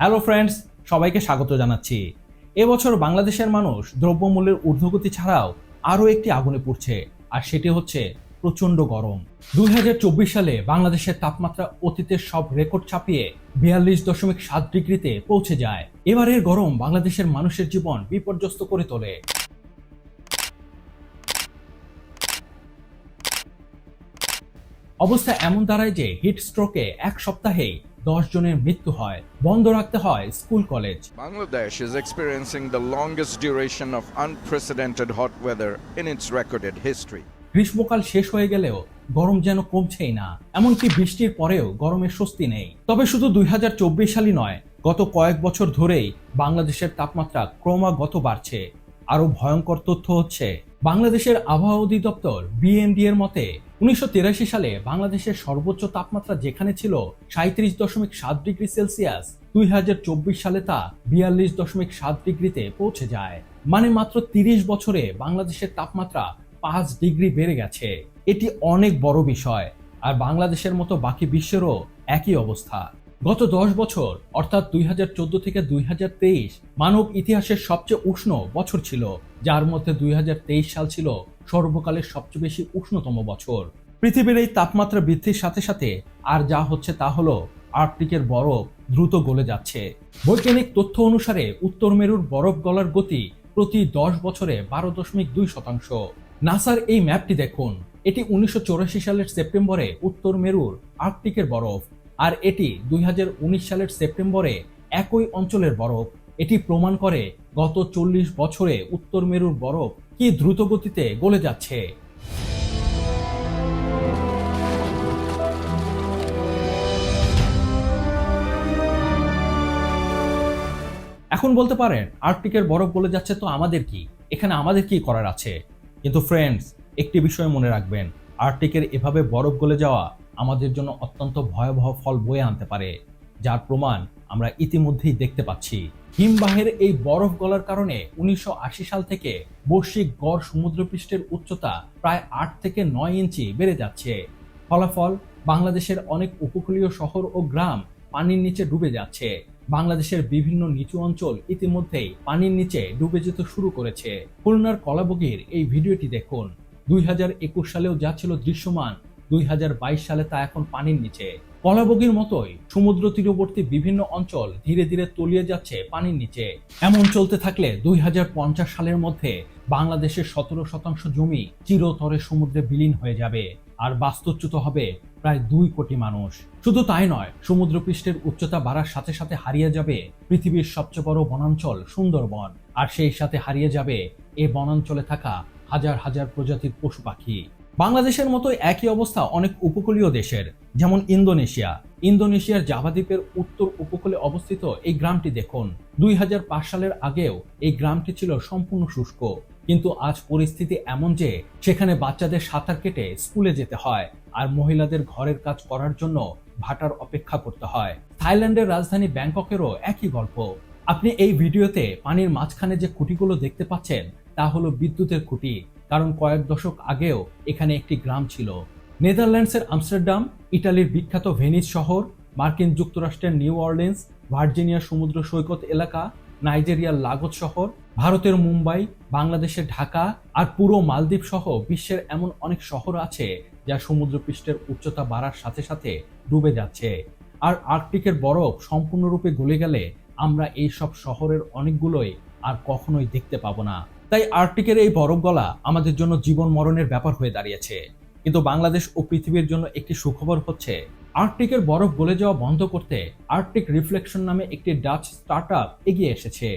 Hello friends সবাইকে স্বাগত জানাচ্ছি। এবছর বাংলাদেশের মানুষ দ্রব্যমূল্যের ঊর্ধ্বগতি ছাড়াও আরও একটি আগুনে পড়ছে, আর সেটি হচ্ছে প্রচণ্ড গরম। দুই হাজার চব্বিশ সালে বাংলাদেশের তাপমাত্রা অতীতের সব রেকর্ড ছাপিয়ে বিয়াল্লিশ দশমিক সাত ডিগ্রিতে পৌঁছে যায়। এবারের গরম বাংলাদেশের মানুষের জীবন বিপর্যস্ত করে তোলে। অবস্থা এমন দাঁড়ায় যে হিট স্ট্রোকে এক সপ্তাহেই দশ জনের মৃত্যু হয় বন্ধ রাখতে হয় school college. Bangladesh is experiencing the longest duration of unprecedented hot weather in its recorded history. গ্রীষ্মকাল শেষ হয়ে গেলেও গরম যেন কমছেই না এমনকি বৃষ্টির পরেও গরমের স্বস্তি নেই। তবে শুধু দুই হাজার চব্বিশ সালই নয় গত কয়েক বছর ধরেই বাংলাদেশের তাপমাত্রা ক্রমাগত বাড়ছে। আরও ভয়ঙ্কর তথ্য হচ্ছে বাংলাদেশের আবহাওয়া অধিদপ্তর বিএমডি এর মতে উনিশশো সালে বাংলাদেশের সর্বোচ্চ তাপমাত্রা যেখানে ছিল সাঁত্রিশ দশমিক সাত ডিগ্রি সেলসিয়াস, দুই হাজার চব্বিশ সালে তা বিয়াল্লিশ দশমিক সাত ডিগ্রিতে পৌঁছে যায়। মানে মাত্র তিরিশ বছরে বাংলাদেশের তাপমাত্রা পাঁচ ডিগ্রি বেড়ে গেছে। এটি অনেক বড় বিষয়, আর বাংলাদেশের মতো বাকি বিশ্বেরও একই অবস্থা। গত দশ বছর, অর্থাৎ দুই হাজার চোদ্দ থেকে দুই হাজার তেইশ, মানব ইতিহাসের সবচেয়ে উষ্ণ বছর ছিল, যার মধ্যে দুই হাজার তেইশ সাল ছিল সর্বকালের সবচেয়ে বেশি উষ্ণতম বছর। পৃথিবীর এই তাপমাত্রা বৃদ্ধির সাথে সাথে আর যা হচ্ছে তা হলো আর্কটিকের বরফ দ্রুত গলে যাচ্ছে। বৈজ্ঞানিক তথ্য অনুসারে উত্তর মেরুর বরফ গলার গতি প্রতি দশ বছরে বারো দশমিক দুই শতাংশ। নাসার এই ম্যাপটি দেখুন। এটি উনিশশো চুরাশি সালের সেপ্টেম্বরে উত্তর মেরুর আর্কটিকের বরফ আর এটি দুই হাজার উনিশ সালের সেপ্টেম্বরে একই অঞ্চলের বরফ। এটি প্রমাণ করে গত চল্লিশ বছরে উত্তর মেরুর বরফ কি দ্রুত গতিতে গলে যাচ্ছে? এখন বলতে পারেন, আর্কটিকের বরফ গলে যাচ্ছে তো আমাদের কি? এখানে আমাদের কি করার আছে? কিন্তু ফ্রেন্ডস একটি বিষয় মনে রাখবেন, আর্কটিকের এভাবে বরফ গলে যাওয়া আমাদের জন্য অত্যন্ত ভয়াবহ ফল বয়ে আনতে পারে, যার প্রমাণ আমরা ইতিমধ্যেই দেখতে পাচ্ছি। হিমবাহের এই বরফ গলার কারণে উনিশশো আশি সাল থেকে বৈশ্বিক গড় সমুদ্রপৃষ্ঠের উচ্চতা প্রায় আট থেকে নয় ইঞ্চি বেড়ে যাচ্ছে। ফলাফল, বাংলাদেশের অনেক উপকূলীয় শহর ও গ্রাম পানির নিচে ডুবে যাচ্ছে। বাংলাদেশের বিভিন্ন নিচু অঞ্চল ইতিমধ্যেই পানির নিচে ডুবে যেতে শুরু করেছে। খুলনার কলাবগির এই ভিডিওটি দেখুন। দুই হাজার একুশ সালেও যা ছিল দৃশ্যমান, দুই হাজার বাইশ সালে তা এখন পানির নিচে। কলাবগির মতোই সমুদ্র তীরবর্তী বিভিন্ন অঞ্চল ধীরে ধীরে তলিয়ে যাচ্ছে পানির নিচে। এমন চলতে থাকলে দুই হাজার পঞ্চাশ সালের মধ্যে বাংলাদেশের সতেরো শতাংশ জমি চিরতরে সমুদ্রে বিলীন হয়ে যাবে, আর বাস্তুচ্যুত হবে প্রায় দুই কোটি মানুষ। শুধু তাই নয়, সমুদ্রপৃষ্ঠের উচ্চতা বাড়ার সাথে সাথে হারিয়ে যাবে পৃথিবীর সবচেয়ে বড় বনাঞ্চল সুন্দরবন, আর সেই সাথে হারিয়ে যাবে এ বনাঞ্চলে থাকা হাজার হাজার প্রজাতির পশু পাখি। বাংলাদেশের মতো একই অবস্থা অনেক উপকূলীয় দেশের, যেমন ইন্দোনেশিয়া। ইন্দোনেশিয়ার জাভা দ্বীপের উত্তর উপকূলে অবস্থিত এই গ্রামটি দেখুন। দুই হাজার পাঁচ সালের আগেও এই গ্রামটি ছিল সম্পূর্ণ শুষ্ক। কিন্তু আজ পরিস্থিতি এমন যে, সেখানে বাচ্চাদের সাঁতার কেটে স্কুলে যেতে হয় আর মহিলাদের ঘরের কাজ করার জন্য ভাটার অপেক্ষা করতে হয়। থাইল্যান্ডের রাজধানী ব্যাংককেরও একই গল্প। আপনি এই ভিডিওতে পানির মাঝখানে যে খুঁটিগুলো দেখতে পাচ্ছেন, তা হলো বিদ্যুতের খুঁটি। কারণ কয়েক দশক আগেও এখানে একটি গ্রাম ছিল। নেদারল্যান্ডসের আমস্টারডাম, ইটালির বিখ্যাত ভেনিস শহর, মার্কিন যুক্তরাষ্ট্রের নিউ অর্লিন্স, ভার্জিনিয়ার সমুদ্র সৈকত এলাকা, নাইজেরিয়ার লাগোস শহর, ভারতের মুম্বাই, বাংলাদেশের ঢাকা আর পুরো মালদ্বীপ সহ বিশ্বের এমন অনেক শহর আছে যা সমুদ্রপৃষ্ঠের উচ্চতা বাড়ার সাথে সাথে ডুবে যাচ্ছে। আর আর্কটিকের বরফ সম্পূর্ণরূপে গলে গেলে আমরা এই সব শহরের অনেকগুলোই আর কখনোই দেখতে পাবো না। তাই আর্কটিকের এই বরফ গলা আমাদের জন্য জীবন মরণের ব্যাপার হয়ে দাঁড়িয়েছে। কিন্তু বাংলাদেশ ও পৃথিবীর জন্য একটি সুখবর হচ্ছে, আর্কটিকের বরফ গলে যাওয়া বন্ধ করতে আর্কটিক রিফ্লেকশন নামে একটি ডাচ স্টার্ট এগিয়ে এসেছে।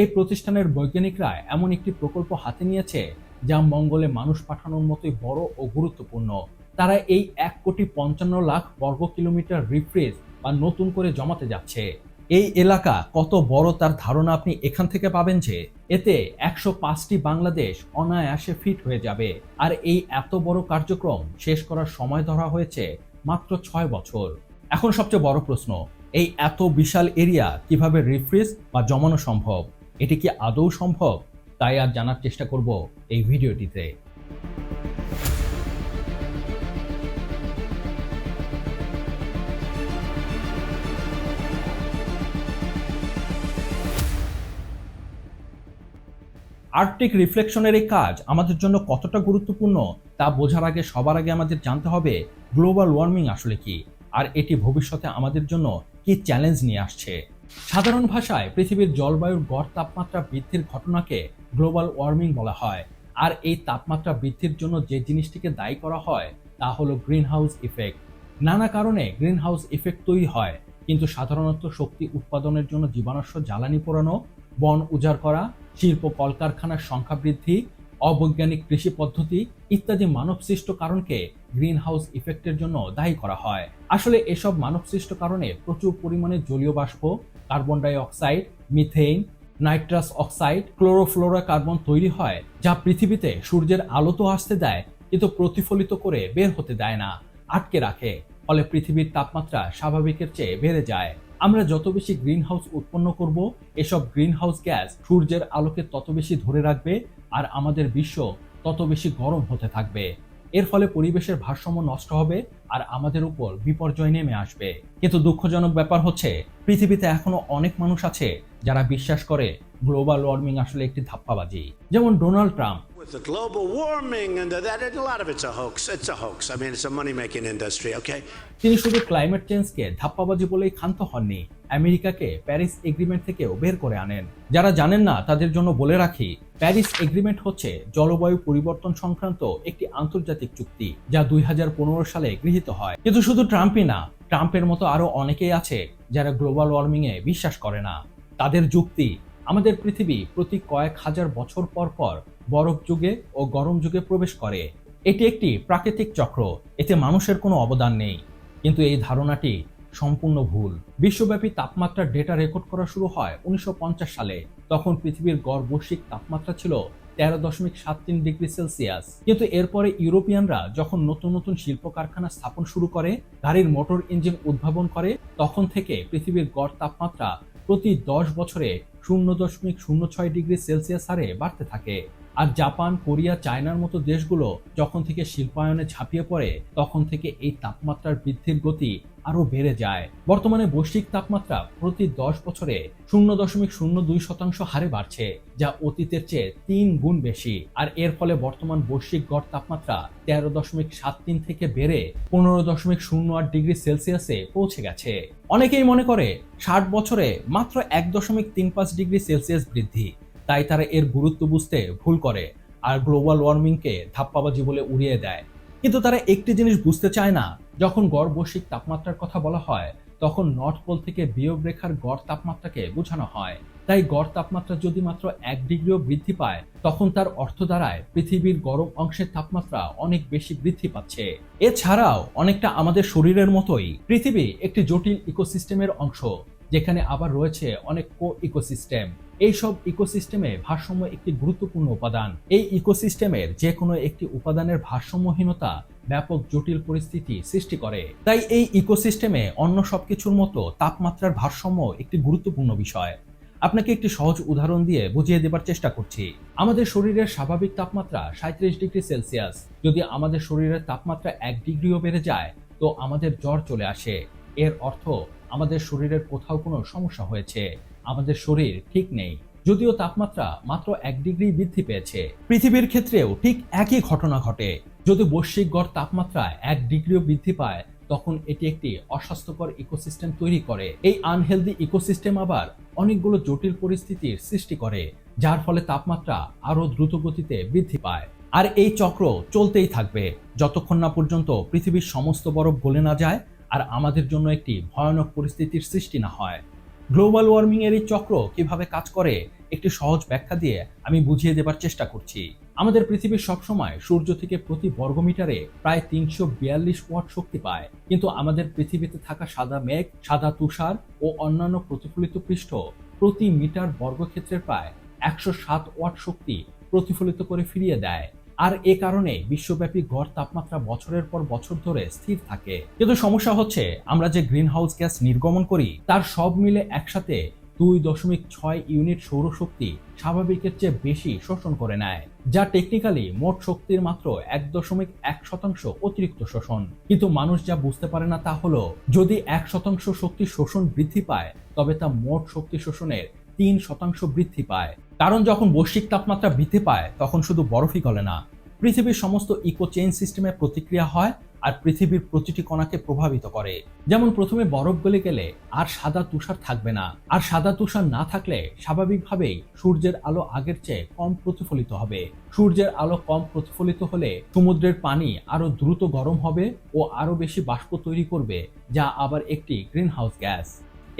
এই প্রতিষ্ঠানের বৈজ্ঞানিকরা এমন একটি প্রকল্প হাতে নিয়েছে, যা মঙ্গলে মানুষ পাঠানোর মতোই বড় ও গুরুত্বপূর্ণ। তারা এই এক কোটি পঞ্চান্ন লাখ বর্গ কিলোমিটার রিফ্রেজ বা নতুন করে জমাতে যাচ্ছে। এই এলাকা কত বড় তার ধারণা আপনি এখান থেকে পাবেন যে এতে একশো পাঁচটি বাংলাদেশ অনায়াসে ফিট হয়ে যাবে। আর এই এত বড় কার্যক্রম শেষ করার সময় ধরা হয়েছে মাত্র ছয় বছর। এখন সবচেয়ে বড় প্রশ্ন, এই এত বিশাল এরিয়া কীভাবে রিফ্রিজ বা জমানো সম্ভব? এটি কি আদৌ সম্ভব? তাই আর জানার চেষ্টা করব এই ভিডিওটিতে। আর্কটিক রিফ্লেকশনের এই কাজ আমাদের জন্য কতটা গুরুত্বপূর্ণ তা বোঝার আগে সবার আগে আমাদের জানতে হবে গ্লোবাল ওয়ার্মিং আসলে কি আর এটি ভবিষ্যতে আমাদের জন্য কি চ্যালেঞ্জ নিয়ে আসছে। সাধারণ ভাষায় পৃথিবীর জলবায়ুর গড় তাপমাত্রা বৃদ্ধির ঘটনাকে গ্লোবাল ওয়ার্মিং বলা হয়। আর এই তাপমাত্রা বৃদ্ধির জন্য যে জিনিসটিকে দায়ী করা হয় তা হলো গ্রিন হাউস ইফেক্ট। নানা কারণে গ্রিন হাউস ইফেক্ট তৈরি হয়, কিন্তু সাধারণত শক্তি উৎপাদনের জন্য জীবাণুষ্য জ্বালানি পোড়ানো, বন উজাড় করা শিল্প, কলকারখানার সংখ্যা বৃদ্ধি, অবৈজ্ঞানিক কৃষি পদ্ধতি ইত্যাদি মানবসৃষ্ট কারণকে গ্রিন হাউস ইফেক্টের জন্য দায়ী করা হয়। আসলে এসব মানবসৃষ্ট কারণে প্রচুর পরিমাণে জলীয় বাষ্প, carbon dioxide, methane, nitrous oxide, chlorofluorocarbon তৈরি হয়, যা পৃথিবীতে সূর্যের আলো তো আসতে দেয়, কিন্তু প্রতিফলিত করে বের হতে দেয় না, আটকে রাখে, ফলে পৃথিবীর তাপমাত্রা স্বাভাবিকের চেয়ে বেড়ে যায়। আমরা যত বেশি গ্রিন হাউস উৎপন্ন করব, এসব গ্রিন হাউস গ্যাস সূর্যের আলোকে তত বেশি ধরে রাখবে আর আমাদের বিশ্ব তত বেশি গরম হতে থাকবে। এর ফলে পরিবেশের ভারসাম্য নষ্ট হবে আর আমাদের উপর বিপর্যয় নেমে আসবে। কিন্তু দুঃখজনক ব্যাপার হচ্ছে, পৃথিবীতে এখনও অনেক মানুষ আছে যারা বিশ্বাস করে গ্লোবাল ওয়ার্মিং আসলে একটি ধাপ্পাবাজি। যেমন Donald Trump With the global warming and that, a lot of it's a hoax. It's a hoax. I mean, it's a money-making industry. Okay. তিনি শুধু ক্লাইমেট চেঞ্জকে ধাপ্পাবাজি বলেই ক্ষান্ত হননি আমেরিকাকে প্যারিস এগ্রিমেন্ট থেকেও বের করে আনেন যারা জানেন না তাদের জন্য বলে রাখি প্যারিস এগ্রিমেন্ট হচ্ছে জলবায়ু পরিবর্তন সংক্রান্ত একটি আন্তর্জাতিক চুক্তি যা দুই হাজার পনেরো সালে গৃহীত হয় কিন্তু শুধু ট্রাম্পই না ট্রাম্পের মতো আরও অনেকেই আছে যারা গ্লোবাল ওয়ার্মিং এ বিশ্বাস করে না তাদের যুক্তি আমাদের পৃথিবী প্রতি কয়েক হাজার বছর পর পর বরফ যুগে ও গরম যুগে প্রবেশ করে। এটি একটি প্রাকৃতিক চক্র, এতে মানুষের কোনো অবদান নেই। কিন্তু এই ধারণাটি সম্পূর্ণ ভুল। বিশ্বব্যাপী তাপমাত্রার ডেটা রেকর্ড করা শুরু হয় উনিশশো পঞ্চাশ সালে। তখন পৃথিবীর গড় বৈশ্বিক তাপমাত্রা ছিল তেরো দশমিক সাত তিন ডিগ্রি সেলসিয়াস। কিন্তু এরপরে ইউরোপিয়ানরা যখন নতুন নতুন শিল্প কারখানা স্থাপন শুরু করে, গাড়ির মোটর ইঞ্জিন উদ্ভাবন করে, তখন থেকে পৃথিবীর গড় তাপমাত্রা প্রতি দশ বছরে শূন্য দশমিক শূন্য ছয় ডিগ্রি সেলসিয়াস হারে বাড়তে থাকে। আর জাপান, কোরিয়া, চায়নার মতো দেশগুলো যখন থেকে শিল্পায়নে ঝাঁপিয়ে পড়ে, তখন থেকে এই তাপমাত্রার বৃদ্ধির গতি আরও বেড়ে যায়। বর্তমানে বৈশ্বিক তাপমাত্রা প্রতি দশ বছরে শূন্য দশমিক শূন্য দুই শতাংশ হারে বাড়ছে, যা অতীতের চেয়ে তিন গুণ বেশি। আর এর ফলে বর্তমান বৈশ্বিক গড় তাপমাত্রা তেরো দশমিক সাত তিন থেকে বেড়ে পনেরো দশমিক শূন্য আট ডিগ্রি সেলসিয়াসে পৌঁছে গেছে। অনেকেই মনে করে ষাট বছরে মাত্র এক দশমিক তিন পাঁচ ডিগ্রি সেলসিয়াস বৃদ্ধি। তাই তারা এর গুরুত্ব বুঝতে ভুল করে আর গ্লোবাল ওয়ার্মিংকে ধাপ্পাবাজি বলে উড়িয়ে দেয়। কিন্তু তারা একটি জিনিস বুঝতে চায় না, যখন গড় বৈশ্বিক তাপমাত্রার কথা বলা হয়, তখন নর্থ পোল থেকে বিয়োগ রেখার গড় তাপমাত্রাকে বোঝানো হয়। তাই গড় তাপমাত্রা যদি মাত্র এক ডিগ্রিও বৃদ্ধি পায়, তখন তার অর্থ দাঁড়ায় পৃথিবীর গরম অংশের তাপমাত্রা অনেক বেশি বৃদ্ধি পাচ্ছে। এছাড়াও অনেকটা আমাদের শরীরের মতোই পৃথিবী একটি জটিল ইকোসিস্টেমের অংশ, যেখানে আবার রয়েছে অনেক কো ইকোসিস্টেম এইসব ইকোসিস্টেমে ভারসাম্য একটি গুরুত্বপূর্ণ উপাদান। এই ইকোসিস্টেমের যে কোনো একটি উপাদানের ভারসাম্যহীনতা ব্যাপক জটিল পরিস্থিতি সৃষ্টি করে। তাই এই ইকোসিস্টেমে অন্য সবকিছুর মতো তাপমাত্রার ভারসাম্য একটি গুরুত্বপূর্ণ বিষয়। আপনাকে একটি সহজ উদাহরণ দিয়ে বুঝিয়ে দেবার চেষ্টা করছি। আমাদের শরীরের স্বাভাবিক তাপমাত্রা সাঁত্রিশ ডিগ্রি সেলসিয়াস। যদি আমাদের শরীরের তাপমাত্রা এক ডিগ্রিও বেড়ে যায়, তো আমাদের জ্বর চলে আসে। এর অর্থ আমাদের শরীরের কোথাও কোনো সমস্যা হয়েছে। আমাদের শরীর ঠিক নেই। যদিও তাপমাত্রা মাত্র এক ডিগ্রি বৃদ্ধি পেয়েছে। পৃথিবীর ক্ষেত্রেও ঠিক একই ঘটনা ঘটে। যদি বৈশ্বিক গড় তাপমাত্রা এক ডিগ্রিও বৃদ্ধি পায়, তখন এটি একটি অস্বাস্থ্যকর ইকোসিস্টেম তৈরি করে। এই আনহেলদি ইকোসিস্টেম আবার অনেকগুলো জটিল পরিস্থিতির সৃষ্টি করে, যার ফলে তাপমাত্রা আরও দ্রুত গতিতে বৃদ্ধি পায়। আর এই চক্র চলতেই থাকবে। যতক্ষণ না পর্যন্ত পৃথিবীর সমস্ত বরফ গলে না যায়, আর আমাদের জন্য একটি ভয়ানক পরিস্থিতির সৃষ্টি না হয়। গ্লোবাল ওয়ার্মিং এর এই চক্র কীভাবে কাজ করে, একটি সহজ ব্যাখ্যা দিয়ে আমি বুঝিয়ে দেবার চেষ্টা করছি। আমাদের পৃথিবী সবসময় সূর্য থেকে প্রতি বর্গমিটারে প্রায় তিনশো বিয়াল্লিশ ওয়াট শক্তি পায়। কিন্তু আমাদের পৃথিবীতে থাকা সাদা মেঘ, সাদা তুষার ও অন্যান্য প্রতিফলিত পৃষ্ঠ প্রতি মিটার বর্গক্ষেত্রের প্রায় একশো সাত ওয়াট শক্তি প্রতিফলিত করে ফিরিয়ে দেয়। আর এ কারণে বিশ্বব্যাপী গড় তাপমাত্রা বছরের পর বছর ধরে স্থির থাকে। কিন্তু সমস্যা হচ্ছে, আমরা যে গ্রিন হাউস গ্যাস নির্গমন করি, তার সব মিলে একসাথে দুই দশমিক ছয় ইউনিট সৌরশক্তি স্বাভাবিকের চেয়ে বেশি শোষণ করে নেয়, যা টেকনিক্যালি মোট শক্তির মাত্র এক দশমিক এক শতাংশ অতিরিক্ত শোষণ। কিন্তু মানুষ যা বুঝতে পারে না তা হলো, যদি এক শতাংশ শক্তি শোষণ বৃদ্ধি পায়, তবে তা মোট শক্তি শোষণের তিন শতাংশ বৃদ্ধি পায়। কারণ যখন বৈশ্বিক তাপমাত্রা বৃদ্ধি পায়, তখন শুধু বরফই গলে না। পৃথিবীর সমস্ত ইকো চেইন সিস্টেমে প্রতিক্রিয়া হয় আর পৃথিবীর প্রতিটি কণাকে প্রভাবিত করে। যেমন প্রথমে বরফ গলে গেলে আর সাদা তুষার থাকবে না। আর সাদা তুষার না থাকলে স্বাভাবিকভাবেই সূর্যের আলো আগের চেয়ে কম প্রতিফলিত হবে। সূর্যের আলো কম প্রতিফলিত হলে সমুদ্রের পানি আরও দ্রুত গরম হবে ও আরও বেশি বাষ্প তৈরি করবে, যা আবার একটি গ্রিনহাউস গ্যাস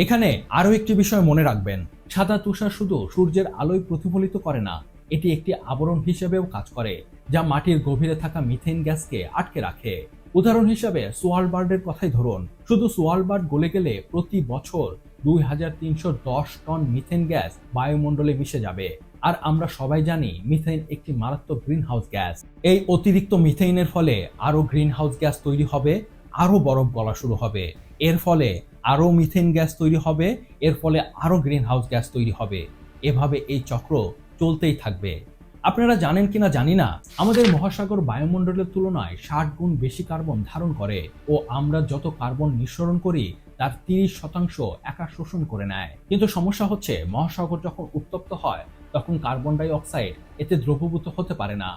এখানে আরও একটি বিষয় মনে রাখবেন। সাদা তুষার শুধু সূর্যের আলোয় প্রতিফলিত করে না, এটি একটি আবরণ হিসেবেও কাজ করে, যা মাটির গভীরে থাকা মিথেন গ্যাসকে আটকে রাখে। উদাহরণ হিসাবে সোয়ালবার্ডের কথাই ধরুন। শুধু সোয়ালবার্ড গলে গেলে প্রতি বছর দুই হাজার তিনশো দশ টন মিথেন গ্যাস বায়ুমণ্ডলে মিশে যাবে। আর আমরা সবাই জানি মিথেন একটি মারাত্মক গ্রিনহাউস গ্যাস। এই অতিরিক্ত মিথেইনের ফলে আরও গ্রিনহাউস গ্যাস তৈরি হবে, আরও বরফ গলা শুরু হবে। এর ফলে আরও মিথেন গ্যাস তৈরি হবে, এর ফলে আরও গ্রিন হাউস গ্যাস তৈরি হবে। এভাবে এই চক্র চলতেই থাকবে। আপনারা জানেন কিনা জানি না, আমাদের মহাসাগর বায়ুমণ্ডলের তুলনায় ষাট গুণ বেশি কার্বন ধারণ করে ও আমরা যত কার্বন নিঃসরণ করি, তার তিরিশ শতাংশ একা শোষণ করে নেয়। কিন্তু সমস্যা হচ্ছে, মহাসাগর যখন উত্তপ্ত হয়, তখন কার্বন ডাই অক্সাইড এতে দ্রবীভূত হতে পারে না।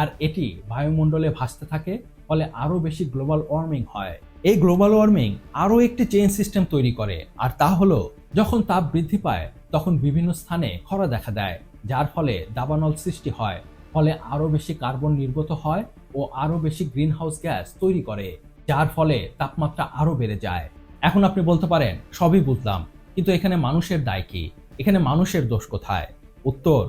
আর এটি বায়ুমণ্ডলে ভাসতে থাকে, ফলে আরও বেশি গ্লোবাল ওয়ার্মিং হয়। এই গ্লোবাল ওয়ার্মিং আরও একটি চেইন সিস্টেম তৈরি করে, আর তা হলো যখন তাপ বৃদ্ধি পায়, তখন বিভিন্ন স্থানে খরা দেখা দেয়, যার ফলে দাবানল সৃষ্টি হয়, ফলে আরও বেশি কার্বন নির্গত হয় ও আরও বেশি গ্রিনহাউস গ্যাস তৈরি করে, যার ফলে তাপমাত্রা আরও বেড়ে যায়। এখন আপনি বলতে পারেন, সবই বুঝলাম, কিন্তু এখানে মানুষের দায় কি? এখানে মানুষের দোষ কোথায়? উত্তর,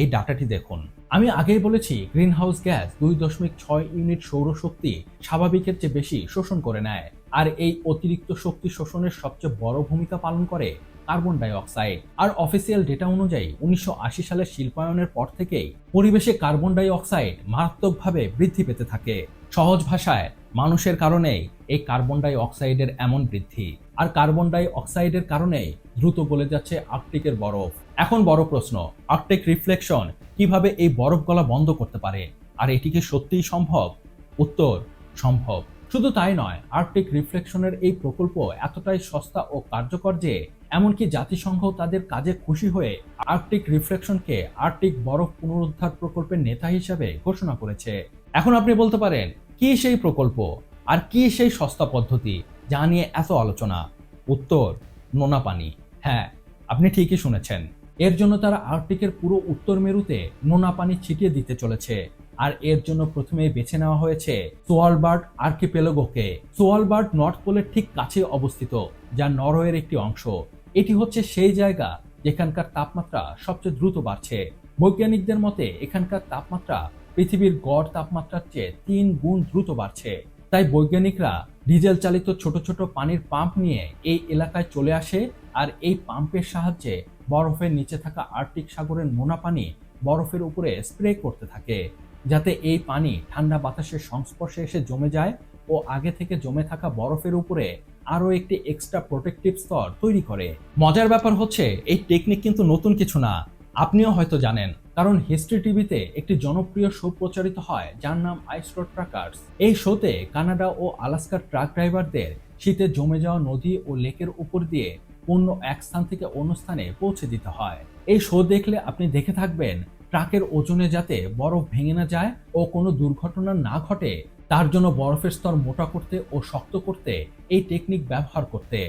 এই ডাটাটি দেখুন। আমি আগেই বলেছি গ্রিন হাউস গ্যাস দুই দশমিক ছয় ইউনিট সৌরশক্তি স্বাভাবিকের চেয়ে বেশি শোষণ করে নেয়। আর এই অতিরিক্ত শক্তি শোষণের সবচেয়ে বড় ভূমিকা পালন করে কার্বন ডাইঅক্সাইড। আর অফিসিয়াল ডেটা অনুযায়ী, উনিশশো আশি সালের শিল্পায়নের পর থেকেই পরিবেশে কার্বন ডাইঅক্সাইড মারাত্মকভাবে বৃদ্ধি পেতে থাকে। সহজ ভাষায় মানুষের কারণেই এই কার্বন ডাই অক্সাইডের এমন বৃদ্ধি। আর কার্বন ডাই অক্সাইডের কারণেই দ্রুত গলে যাচ্ছে আর্কটিকের বরফ। এখন বড় প্রশ্ন, আর্কটিক রিফ্লেকশন কীভাবে এই বরফ গলা বন্ধ করতে পারে? আর এটি কি সত্যিই সম্ভব? উত্তর, সম্ভব। শুধু তাই নয়, আর্কটিক রিফ্লেকশনের এই প্রকল্প এতটাই সস্তা ও কার্যকর যে, এমনকি জাতিসংঘ তাদের কাজে খুশি হয়ে আর্কটিক রিফ্লেকশনকে আর্কটিক বরফ পুনরুদ্ধার প্রকল্পের নেতা হিসাবে ঘোষণা করেছে। এখন আপনি বলতে পারেন কি সেই প্রকল্প? আর কি সেই সস্তা পদ্ধতি? যা নিয়ে এত আলোচনা? উত্তর, নোনা পানি। হ্যাঁ আপনি ঠিকই শুনেছেন। এর জন্য তারা আর্কটিকের পুরো উত্তর মেরুতে নোনা পানি ছিটিয়ে দিতে চলেছে। আর এর জন্য প্রথমে বেছে নেওয়া হয়েছে সোয়ালবার্ড আর্কিপেলগোকে। সোয়ালবার্ড নর্থ পোলের ঠিক কাছে অবস্থিত, যা নরওয়ের একটি অংশ। এটি হচ্ছে সেই জায়গা যেখানকার তাপমাত্রা সবচেয়ে দ্রুত বাড়ছে। বৈজ্ঞানিকদের মতে এখানকার তাপমাত্রা পৃথিবীর গড় তাপমাত্রার চেয়ে তিন গুণ দ্রুত বাড়ছে। তাই বৈজ্ঞানিকরা ডিজেল চালিত ছোট ছোট পানির পাম্প নিয়ে এই এলাকায় চলে আসে আর এই পাম্পের সাহায্যে বরফের নিচে থাকা আর্কটিক সাগরের নোনা পানি বরফের উপরে স্প্রে করতে থাকে, যাতে এই পানি ঠান্ডা বাতাসের সংস্পর্শে এসে জমে যায় ও আগে থেকে জমে থাকা বরফের উপরে আরও একটি এক্সট্রা প্রোটেকটিভ স্তর তৈরি করে। মজার ব্যাপার হচ্ছে, এই টেকনিক কিন্তু নতুন কিছু না। আপনিও হয়তো জানেন, কারণ হিস্ট্রি টিভিতে একটি জনপ্রিয় শো প্রচারিত হয়, যার নাম আইস রোড ট্রাকার্স এই শোতে কানাডা ও আলাস্কার ট্রাক ড্রাইভারদের শীতে জমে যাওয়া নদী ও লেকের উপর দিয়ে পণ্য এক স্থান থেকে অন্য স্থানে পৌঁছে দিতে হয়। এই শো দেখলে আপনি দেখে থাকবেন ট্রাকের ওজনে যাতে বরফ ভেঙে না যায় ও কোনো দুর্ঘটনা না ঘটে, তার জন্য বরফের স্তর মোটা করতে ও শক্ত করতে এই টেকনিক ব্যবহার করতে।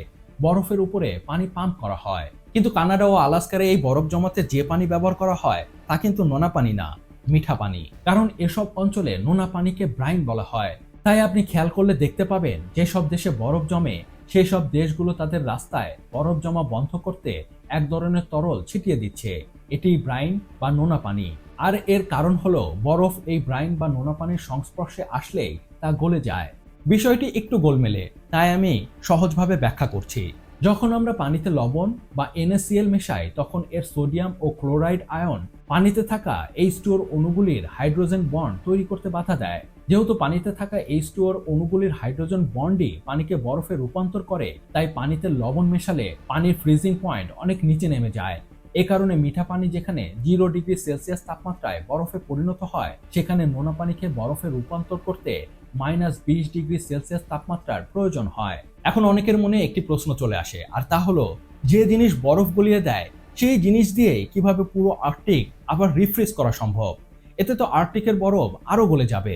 বরফের উপরে পানি পাম্প করা হয়। কিন্তু কানাডা ও আলাস্কারে এই বরফ জমাতে যে পানি ব্যবহার করা হয়, তা কিন্তু নোনা পানি না, মিঠা পানি। কারণ এসব অঞ্চলে নোনা পানিকে ব্রাইন বলা হয়। তাই আপনি খেয়াল করলে দেখতে পাবেন, যেসব দেশে বরফ জমে সেই সব দেশগুলো তাদের রাস্তায় বরফ জমা বন্ধ করতে এক ধরনের তরল ছিটিয়ে দিচ্ছে। এটি ব্রাইন বা নোনা পানি। আর এর কারণ হলো, বরফ এই ব্রাইন বা নোনা পানির সংস্পর্শে আসলেই তা গলে যায়। বিষয়টি একটু গোলমেলে, তাই আমি সহজভাবে ব্যাখ্যা করছি। যখন আমরা পানিতে লবণ বা NaCl মেশাই, তখন এর সোডিয়াম ও ক্লোরাইড আয়ন পানিতে থাকা এই স্টোর অণুগুলির হাইড্রোজেন বন্ড তৈরি করতে বাধা দেয়। যেহেতু পানিতে থাকা এই স্টোর অণুগুলির হাইড্রোজেন বন্ডই পানিকে বরফে রূপান্তর করে, তাই পানিতে লবণ মেশালে পানির ফ্রিজিং পয়েন্ট অনেক নিচে নেমে যায়। এ কারণে মিঠা পানি যেখানে জিরো ডিগ্রি সেলসিয়াস তাপমাত্রায় বরফে পরিণত হয়, সেখানে নোনা পানিকে বরফে রূপান্তর করতে মাইনাস বিশ ডিগ্রি সেলসিয়াস তাপমাত্রার প্রয়োজন হয়। এখন অনেকের মনে একটি প্রশ্ন চলে আসে, আর তা হলো, যে জিনিস বরফ গলিয়ে দেয়, সেই জিনিস দিয়ে কীভাবে পুরো আর্টিক আবার রিফ্রেশ করা সম্ভব? এতে তো আর্টিকের বরফ আরও গলে যাবে।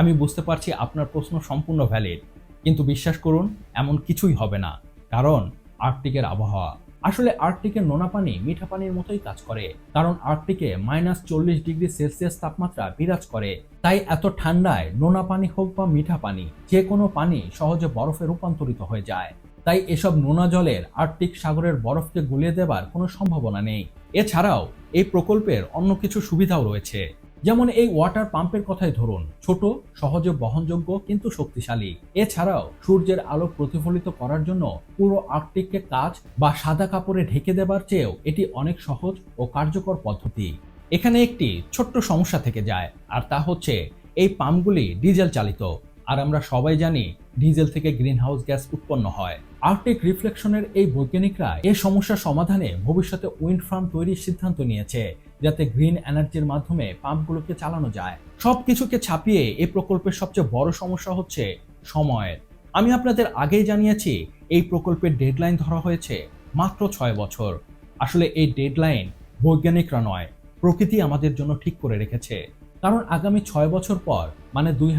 আমি বুঝতে পারছি আপনার প্রশ্ন সম্পূর্ণ ভ্যালিড কিন্তু বিশ্বাস করুন, এমন কিছুই হবে না, কারণ আর্টিকের আবহাওয়া আসলে আর্কটিকের নোনা পানি মিঠা পানির মতোই কাজ করে, কারণ আর্কটিকে মাইনাস চল্লিশ ডিগ্রি সেলসিয়াস তাপমাত্রা বিরাজ করে। তাই এত ঠান্ডায় নোনা পানি হোক বা মিঠা পানি, যে কোনো পানি সহজে বরফে রূপান্তরিত হয়ে যায়। তাই এসব নোনা জলের আর্কটিক সাগরের বরফকে গুলিয়ে দেবার কোনো সম্ভাবনা নেই। এছাড়াও এই প্রকল্পের অন্য কিছু সুবিধাও রয়েছে। যেমন এই ওয়াটার পাম্পের কথাই ধরুন, ছোট, সহজে বহনযোগ্য কিন্তু শক্তিশালী। এছাড়াও সূর্যের আলো প্রতিফলিত করার জন্য পুরো আর্কটিককে কাজ বা সাদা কাপড়ে ঢেকে দেবার চেয়েও এটি অনেক সহজ ও কার্যকর পদ্ধতি। এখানে একটি ছোট্ট সমস্যা থেকে যায়, আর তা হচ্ছে এই পাম্পগুলি ডিজেল চালিত, আর আমরা সবাই জানি ডিজেল থেকে গ্রিনহাউস গ্যাস উৎপন্ন হয়। আর্কটিক রিফ্লেকশনের এই বৈজ্ঞানিকরা এই সমস্যার সমাধানে ভবিষ্যতে উইন্ড ফার্ম তৈরির সিদ্ধান্ত নিয়েছে। যাতে গ্রিন এনার্জির মাধ্যমে পাম্পগুলোকে চালানো যায়। সবকিছুকে ছাপিয়ে এই প্রকল্পের সবচেয়ে বড় সমস্যা হচ্ছে সময়ের। আমি আপনাদের আগেই জানিয়েছি, এই প্রকল্পের ডেডলাইন ধরা হয়েছে মাত্র ছয় বছর। আসলে এই ডেডলাইন বৈজ্ঞানিকরা নয়, প্রকৃতি আমাদের জন্য ঠিক করে রেখেছে। কারণ আগামী ছয় বছর পর মানে দুই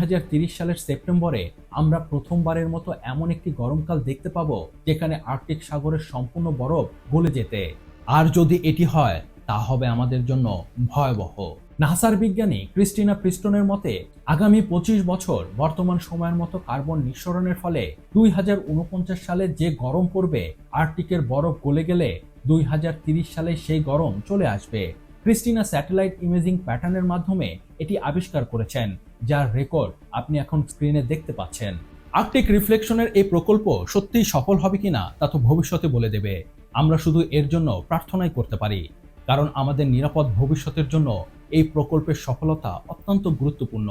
সালের সেপ্টেম্বরে, আমরা প্রথমবারের মতো এমন একটি গরমকাল দেখতে পাবো, যেখানে আর্কটিক সাগরের সম্পূর্ণ বরফ গলে যেতে। আর যদি এটি হয় তা হবে আমাদের জন্য ভয়াবহ। নাসার বিজ্ঞানী ক্রিস্টিনা প্রিস্টনের মতে, আগামী পঁচিশ বছর বর্তমান সময়ের মতো কার্বন নিঃসরণের ফলে দুই হাজার উনপঞ্চাশ সালে যে গরম পড়বে, আর্কটিকের বরফ গলে গেলে দুই হাজার তিরিশ সালে সেই গরম চলে আসবে। ক্রিস্টিনা স্যাটেলাইট ইমেজিং প্যাটার্নের মাধ্যমে এটি আবিষ্কার করেছেন, যার রেকর্ড আপনি এখন স্ক্রিনে দেখতে পাচ্ছেন। আর্কটিক রিফ্লেকশনের এই প্রকল্প সত্যিই সফল হবে কিনা তা তো ভবিষ্যতে বলে দেবে। আমরা শুধু এর জন্য প্রার্থনাই করতে পারি। কারণ আমাদের নিরাপদ ভবিষ্যতের জন্য এই প্রকল্পের সফলতা অত্যন্ত গুরুত্বপূর্ণ।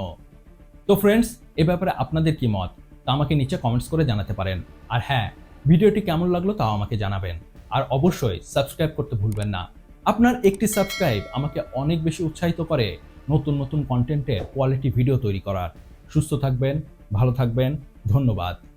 তো ফ্রেন্ডস এ ব্যাপারে আপনাদের কি মত? তা আমাকে নিচে কমেন্টস করে জানাতে পারেন। আর হ্যাঁ ভিডিওটি কেমন লাগল তাও আমাকে জানাবেন। আর অবশ্যই সাবস্ক্রাইব করতে ভুলবেন না। আপনার একটি সাবস্ক্রাইব আমাকে অনেক বেশি উৎসাহিত করে নতুন নতুন কন্টেন্টের কোয়ালিটি ভিডিও তৈরি করার। সুস্থ থাকবেন, ভালো থাকবেন, ধন্যবাদ।